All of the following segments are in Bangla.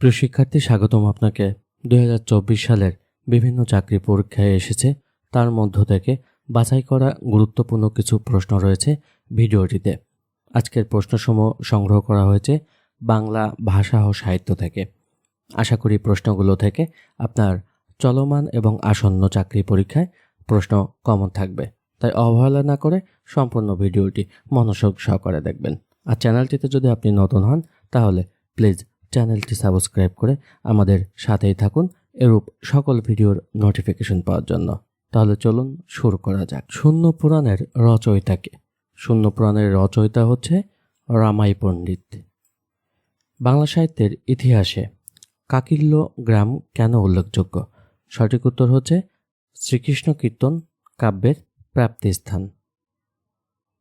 প্রিয় শিক্ষার্থী, স্বাগতম আপনাকে। দু হাজার চব্বিশ সালের বিভিন্ন চাকরি পরীক্ষায় এসেছে। তার মধ্য থেকে বাছাই করা গুরুত্বপূর্ণ কিছু প্রশ্ন রয়েছে ভিডিওটিতে। আজকের প্রশ্নসমূহ সংগ্রহ করা হয়েছে বাংলা ভাষা ও সাহিত্য থেকে। আশা করি প্রশ্নগুলো থেকে আপনার চলমান এবং আসন্ন চাকরি পরীক্ষায় প্রশ্ন কমন থাকবে। তাই অবহেলা না করে সম্পূর্ণ ভিডিওটি মনোযোগ সহকারে দেখবেন। আর চ্যানেলটিতে যদি আপনি নতুন হন, তাহলে প্লিজ চ্যানেলটি সাবস্ক্রাইব করে আমাদের সাথেই থাকুন, এরূপ সকল ভিডিওর নোটিফিকেশন পাওয়ার জন্য। তাহলে চলুন শুরু করা যাক। শূন্য পুরাণের রচয়িতাকে। শূন্য পুরাণের রচয়িতা হচ্ছে রামাই পণ্ডিত। বাংলা সাহিত্যের ইতিহাসে কাকিল্য গ্রাম কেন উল্লেখযোগ্য? সঠিক উত্তর হচ্ছে শ্রীকৃষ্ণ কীর্তন কাব্যের প্রাপ্তিস্থান।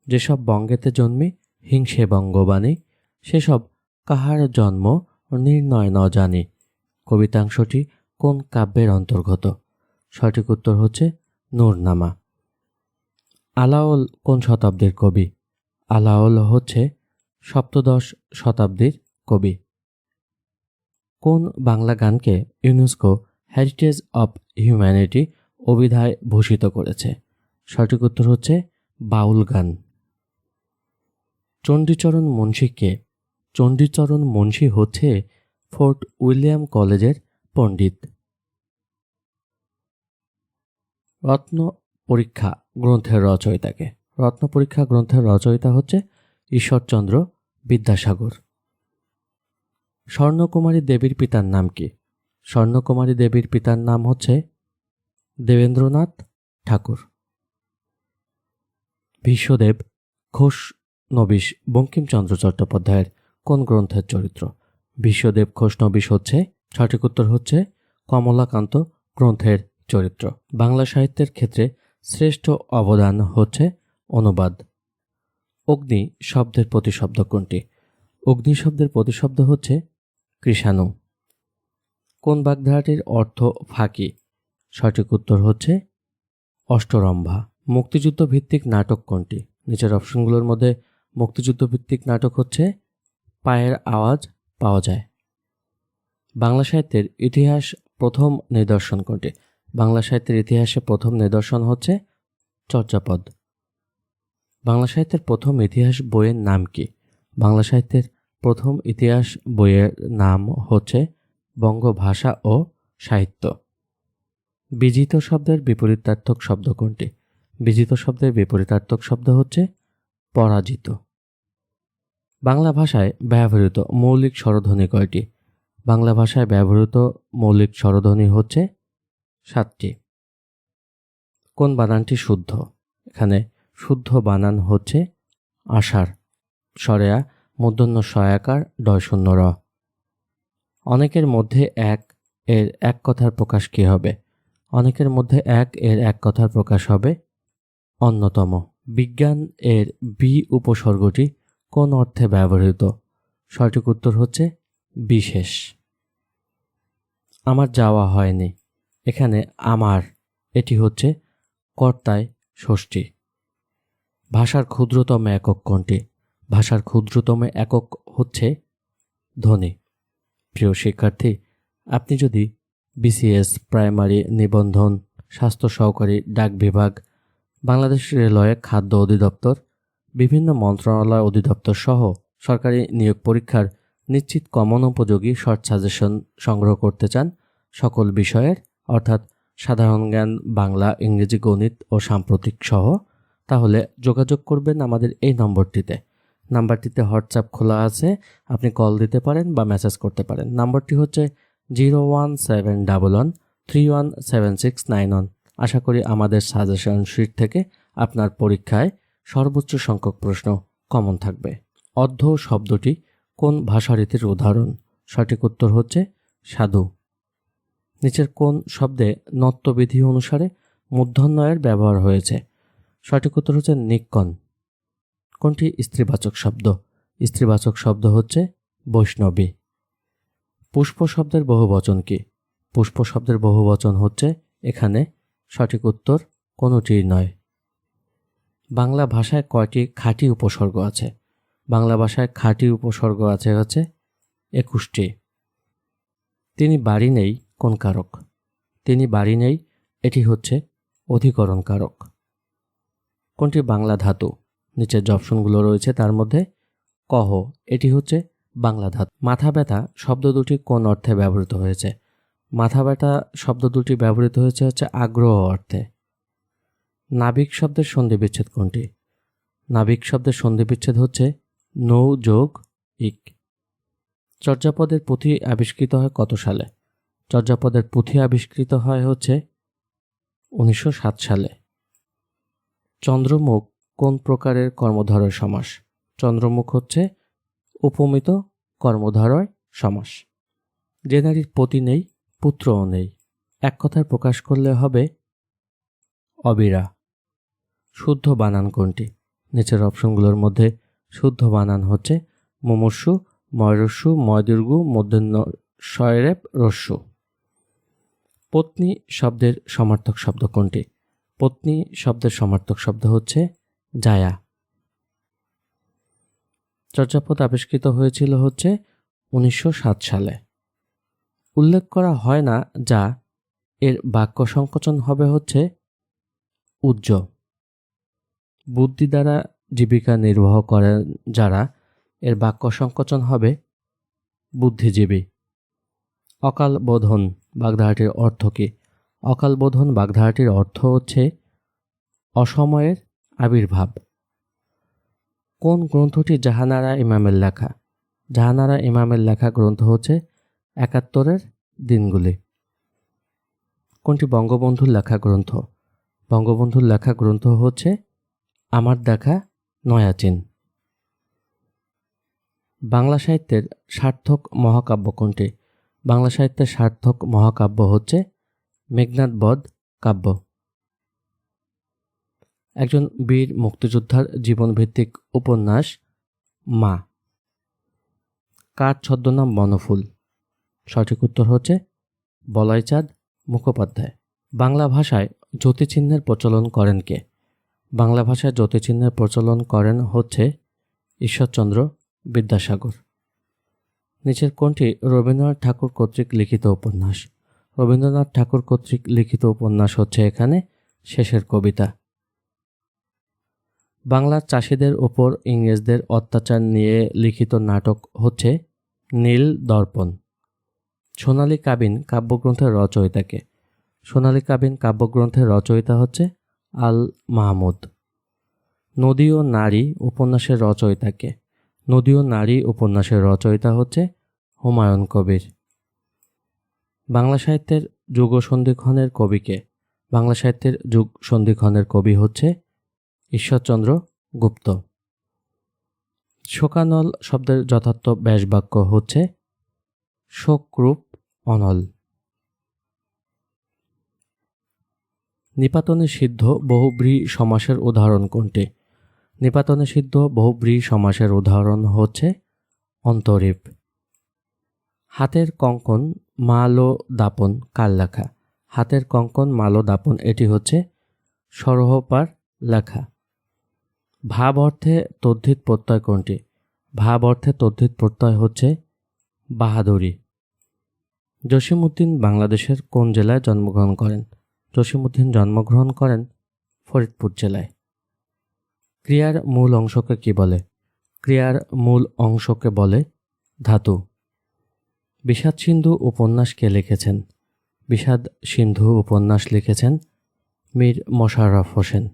যেসব বঙ্গেতে জন্মে হিংসে বঙ্গবাণী, সেসব কাহার জন্ম নির্ণয় ন জানি কবিতাংশটি কোন কাব্যের অন্তর্গত? সঠিক উত্তর হচ্ছে নূরনামা। আলাওল কোন শতাব্দীর কবি? আলাওল হচ্ছে সপ্তদশ শতাব্দীর কবি। কোন বাংলা গানকে ইউনেস্কো হেরিটেজ অব হিউম্যানিটি অভিধায় ভূষিত করেছে? সঠিক উত্তর হচ্ছে বাউল গান। চণ্ডীচরণ মুন্সীকে চণ্ডীচরণ মুন্সী হচ্ছে ফোর্ট উইলিয়াম কলেজের পণ্ডিত। রত্ন পরীক্ষা গ্রন্থের রচয়িতাকে। রত্ন পরীক্ষা গ্রন্থের রচয়িতা হচ্ছে ঈশ্বরচন্দ্র বিদ্যাসাগর। স্বর্ণকুমারী দেবীর পিতার নাম কি? স্বর্ণকুমারী দেবীর পিতার নাম হচ্ছে দেবেন্দ্রনাথ ঠাকুর। বিশ্বদেব ঘোষ নবিশ বঙ্কিমচন্দ্র চট্টোপাধ্যায়ের কোন গ্রন্থের চরিত্র? বিশ্বদেব ঘোষ নবিশ হচ্ছে, সঠিক উত্তর হচ্ছে কমলাকান্ত গ্রন্থের চরিত্র। বাংলা সাহিত্যের ক্ষেত্রে শ্রেষ্ঠ অবদান হচ্ছে অনুবাদ। অগ্নি শব্দের প্রতিশব্দ কোনটি? অগ্নি শব্দের প্রতিশব্দ হচ্ছে কৃষাণু। কোন বাগধারাটির অর্থ ফাঁকি? সঠিক উত্তর হচ্ছে অষ্টরম্ভা। মুক্তিযুদ্ধ ভিত্তিক নাটক কোনটি? নিচের অপশনগুলোর মধ্যে মুক্তিযুদ্ধ ভিত্তিক নাটক হচ্ছে পায়ের আওয়াজ পাওয়া যায়। বাংলা সাহিত্যের ইতিহাস প্রথম নিদর্শন কোনটি? বাংলা সাহিত্যের ইতিহাসে প্রথম নিদর্শন হচ্ছে চর্যাপদ। বাংলা সাহিত্যের প্রথম ইতিহাস বইয়ের নাম কি? বাংলা সাহিত্যের প্রথম ইতিহাস বইয়ের নাম হচ্ছে বঙ্গভাষা ও সাহিত্য। বিজিত শব্দের বিপরীতার্থক শব্দ কোনটি? বিজিত শব্দের বিপরীতার্থক শব্দ হচ্ছে পরাজিত। বাংলা ভাষায় ব্যবহৃত মৌলিক স্বরধ্বনি কয়টি? বাংলা ভাষায় ব্যবহৃত মৌলিক স্বরধ্বনি হচ্ছে সাতটি। কোন বানানটি শুদ্ধ? এখানে শুদ্ধ বানান হচ্ছে আষাঢ়, সরেয়া মূর্ধন্য সয়াকার ডয় শূন্য র। অনেকের মধ্যে এক এর এক কথার প্রকাশ কী হবে? অনেকের মধ্যে এক এর এক কথার প্রকাশ হবে অন্যতম। বিজ্ঞান এর বি উপসর্গটি কোন অর্থে ব্যবহৃত? সঠিক উত্তর হচ্ছে বিশেষ। আমার যাওয়া হয়নি। এখানে আমার, এটি হচ্ছে কর্তায় ষষ্ঠী। ভাষার ক্ষুদ্রতম একক কোনটি? ভাষার ক্ষুদ্রতম একক হচ্ছে ধ্বনি। প্রিয় শিক্ষার্থী, আপনি যদি বিসিএস, প্রাইমারি, নিবন্ধন, স্বাস্থ্য সহকারী, ডাক বিভাগ, বাংলাদেশ রেলওয়ে খাদ্য অধিদপ্তর বিভিন্ন মন্ত্রণালয় অধিদপ্তর সহ সরকারি নিয়োগ পরীক্ষার নিশ্চিত কমন উপযোগী শর্ট সাজেশন সংগ্রহ করতে চান সকল বিষয়ের, অর্থাৎ সাধারণ জ্ঞান, বাংলা, ইংরেজি, গণিত ও সাম্প্রতিক সহ। তাহলে যোগাযোগ করবেন আমাদের এই নম্বরটিতে। নাম্বারটিতে হোয়াটসঅ্যাপ খোলা আছে, আপনি কল দিতে পারেন বা মেসেজ করতে পারেন। নাম্বারটি হচ্ছে zero one seven double one three one seven six nine one. আশা করি আমাদের সাজেশন শিট থেকে আপনার পরীক্ষায় সর্বোচ্চ সংখ্যক প্রশ্ন কমন থাকবে। অর্ধ শব্দটি কোন ভাষারীতির উদাহরণ? সঠিক উত্তর হচ্ছে সাধু। নিচের কোন শব্দে নত্যবিধি অনুসারে মূর্ধন্যয়ের ব্যবহার হয়েছে? সঠিক উত্তর হচ্ছে নিক্কন। কোনটি স্ত্রীবাচক শব্দ? স্ত্রীবাচক শব্দ হচ্ছে বৈষ্ণবী। পুষ্প শব্দের বহুবচন কি? পুষ্প শব্দের বহুবচন হচ্ছে এখানে সঠিক উত্তর কোনোটিই নয়। বাংলা ভাষায় কয়টি খাঁটি উপসর্গ আছে? বাংলা ভাষায় খাঁটি উপসর্গ আছে হচ্ছে একুশটি। তিনি বাড়ি নেই, কোন কারক? তিনি বাড়ি নেই, এটি হচ্ছে অধিকরণ কারক। কোনটি? বাংলা ধাতু। নিচের যে অপশনগুলো রয়েছে তার মধ্যে কহ এটি হচ্ছে বাংলা ধাতু। মাথা ব্যথা শব্দ দুটি কোন অর্থে ব্যবহৃত হয়েছে? মাথা ব্যথা শব্দ দুটি ব্যবহৃত হয়েছে হচ্ছে আগ্রহ অর্থে। নাবিক শব্দের সন্ধি বিচ্ছেদ কোনটি? নাবিক শব্দের সন্ধি বিচ্ছেদ হচ্ছে নৌ যোগ ইক। চর্যাপদের পুঁথি আবিষ্কৃত হয় কত সালে? চর্যাপদের পুঁথি আবিষ্কৃত হয় হচ্ছে উনিশশো সাত সালে। চন্দ্রমুখ কোন প্রকারের কর্মধারয় সমাস? চন্দ্রমুখ হচ্ছে উপমিত কর্মধারয় সমাস। যে নারীর পতি নেই, পুত্রও নেই। এক কথায় প্রকাশ করলে হবে অবিরা। শুদ্ধ বানান কোনটি? নিচের অপশনগুলোর মধ্যে শুদ্ধ বানান হচ্ছে মুমূর্ষু ময়রস্যু ময়দুর্গু, মধ্যাহ্ন শয়রেপ রস্যু। পত্নী শব্দের সমার্থক শব্দ কোনটি? পত্নী শব্দের সমার্থক শব্দ হচ্ছে জায়া। চর্যাপদ আবিষ্কৃত হয়েছিল হচ্ছে উনিশশো সাত সালে। উল্লেখ করা হয় না যা এর বাক্য সংকোচন হবে হচ্ছে উজ্জ বুদ্ধি দ্বারা জীবিকা নির্বাহ করেন যারা, এর বাক্য সংকোচন হবে বুদ্ধিজীবী। অকাল বোধন বাগধারাটির অর্থ কী? অকাল বোধন বাগধারাটির অর্থ হচ্ছে অসময়ের আবির্ভাব। কোন গ্রন্থটি জাহানারা ইমামের লেখা? জাহানারা ইমামের লেখা গ্রন্থ হচ্ছে একাত্তরের দিনগুলি। কোনটি বঙ্গবন্ধুর লেখা গ্রন্থ? বঙ্গবন্ধুর লেখা গ্রন্থ হচ্ছে আমার দেখা নয়াচিন। বাংলা সাহিত্যের সার্থক মহাকাব্য কোনটি বাংলা সাহিত্যের সার্থক মহাকাব্য হচ্ছে মেঘনাথ বধ কাব্য। একজন বীর মুক্তিযোদ্ধার জীবনভিত্তিক উপন্যাস মা। কার ছদ্মনাম বনফুল? সঠিক উত্তর হচ্ছে বলয়চাঁদ মুখোপাধ্যায়। বাংলা ভাষায় জ্যোতিচিহ্নের প্রচলন করেন কে? বাংলা ভাষায় জ্যোতিচিহ্নের প্রচলন করেন হচ্ছে ঈশ্বরচন্দ্র বিদ্যাসাগর। নিচের কোনটি রবীন্দ্রনাথ ঠাকুর কর্তৃক লিখিত উপন্যাস। রবীন্দ্রনাথ ঠাকুর কর্তৃক লিখিত উপন্যাস হচ্ছে এখানে শেষের কবিতা। বাংলার চাষিদের ওপর ইংরেজদের অত্যাচার নিয়ে লিখিত নাটক হচ্ছে নীল দর্পণ। সোনালী কাবিন কাব্যগ্রন্থের রচয়িতাকে। সোনালী কাবিন কাব্যগ্রন্থের রচয়িতা হচ্ছে আল মাহমুদ নদী ও নারী উপন্যাসের রচয়িতাকে। নদী ও নারী উপন্যাসের রচয়িতা হচ্ছে হুমায়ুন কবির। বাংলা সাহিত্যের যুগ সন্ধিক্ষণের কবিকে। বাংলা সাহিত্যের যুগ সন্ধিক্ষণের কবি হচ্ছে ঈশ্বরচন্দ্র গুপ্ত। শোকানল শব্দের যথার্থ ব্যাসবাক্য হচ্ছে শোকরূপ অনল। নিপাতনে সিদ্ধ বহুব্রী সমাসের উদাহরণ কোনটি? নিপাতনে সিদ্ধ বহুব্রী সমাসের উদাহরণ হচ্ছে অন্তরীপ। হাতের কঙ্কন মালো দাপন কার লেখা। হাতের কঙ্কন মালো দাপন এটি হচ্ছে সরহপার লেখা। ভাব অর্থে তদ্ধিত প্রত্যয় কোনটি? ভাব অর্থে তদ্ধিত প্রত্যয় হচ্ছে বাহাদুরি। জসিমউদ্দিন বাংলাদেশের কোন জেলায় জন্মগ্রহণ করেন? জসিমউদ্দিন জন্মগ্রহণ করেন ফরিদপুর জেলায়। ক্রিয়ার মূল অংশকে কি বলে? ক্রিয়ার মূল অংশকে বলে ধাতু। বিষাদ সিন্ধু উপন্যাস কে লিখেছেন। বিষাদ সিন্ধু উপন্যাস লিখেছেন মীর মোশাররফ হোসেন।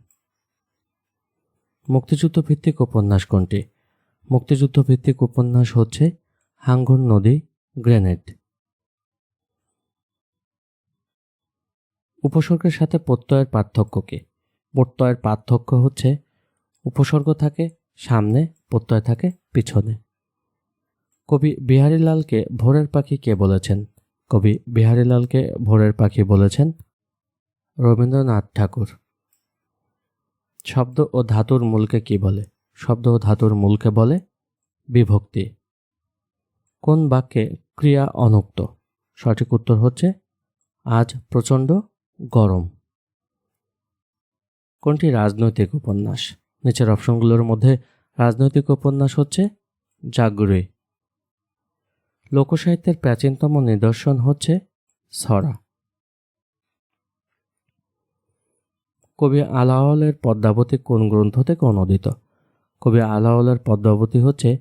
মুক্তিযুদ্ধ ভিত্তিক উপন্যাস কোনটি? মুক্তিযুদ্ধ ভিত্তিক উপন্যাস হচ্ছে হাঙ্গর নদী গ্রেনেড। উপসর্গের সাথে প্রত্যয়ের পার্থক্য কি? প্রত্যয়ের পার্থক্য হচ্ছে, উপসর্গ থাকে সামনে, প্রত্যয় থাকে পিছনে। কবি বিহারীলালকে ভোরের পাখি কে বলেছেন? কবি বিহারীলালকে ভোরের পাখি বলেছেন রবীন্দ্রনাথ ঠাকুর। শব্দ ও ধাতুর মূলকে কি বলে? শব্দ ও ধাতুর মূলকে বলে বিভক্তি। কোন বাক্যে ক্রিয়া অনুক্ত? সঠিক উত্তর হচ্ছে, আজ প্রচণ্ড গরম। কোনটি রাজনৈতিক উপন্যাস? নিচের অপশনগুলোর মধ্যে রাজনৈতিক উপন্যাস হচ্ছে জাগরে। লোকসাহিত্যের প্রাচীনতম নিদর্শন হচ্ছে ছড়া। কবি আলাওলের পদ্মাবতী কোন গ্রন্থ থেকে অনুদিত? কবি আলাওলের পদ্মাবতী হচ্ছে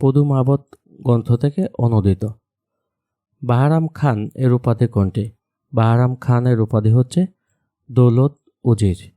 পদুমাবত গ্রন্থ থেকে অনুদিত। বাহারাম খান এর উপাধি কোনটি? বাহারাম খানের উপাধি হচ্ছে দৌলত উজির।